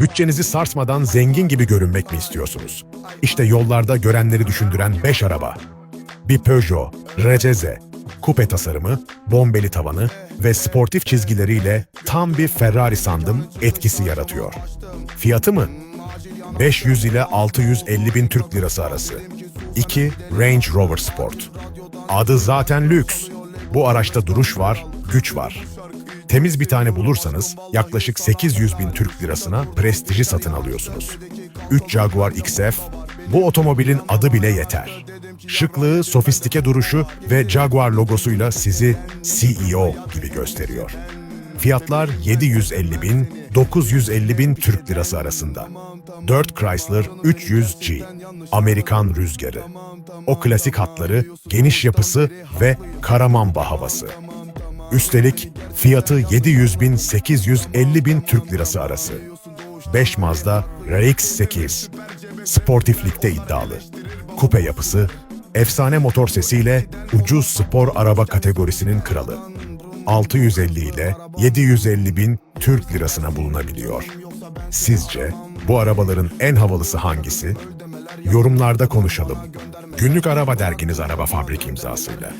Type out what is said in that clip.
Bütçenizi sarsmadan zengin gibi görünmek mi istiyorsunuz? İşte yollarda görenleri düşündüren 5 araba. Bir Peugeot, Receze, kupe tasarımı, bombeli tavanı ve sportif çizgileriyle tam bir Ferrari sandım etkisi yaratıyor. Fiyatı mı? 500 ile 650 bin Türk lirası arası. 2. Range Rover Sport. Adı zaten lüks. Bu araçta duruş var, güç var. Temiz bir tane bulursanız yaklaşık 800 bin Türk lirasına prestiji satın alıyorsunuz. 3 Jaguar XF, bu otomobilin adı bile yeter. Şıklığı, sofistike duruşu ve Jaguar logosuyla sizi CEO gibi gösteriyor. Fiyatlar 750 bin, 950 bin Türk lirası arasında. 4 Chrysler 300G, Amerikan rüzgarı. O klasik hatları, geniş yapısı ve Karamamba havası. Üstelik fiyatı 700 bin 850 bin Türk lirası arası. 5 Mazda RX-8. Sportiflikte iddialı. Kupe yapısı, efsane motor sesiyle ucuz spor araba kategorisinin kralı. 650 ile 750 bin Türk lirasına bulunabiliyor. Sizce bu arabaların en havalısı hangisi? Yorumlarda konuşalım. Günlük Araba Derginiz Araba Fabrik imzasıyla.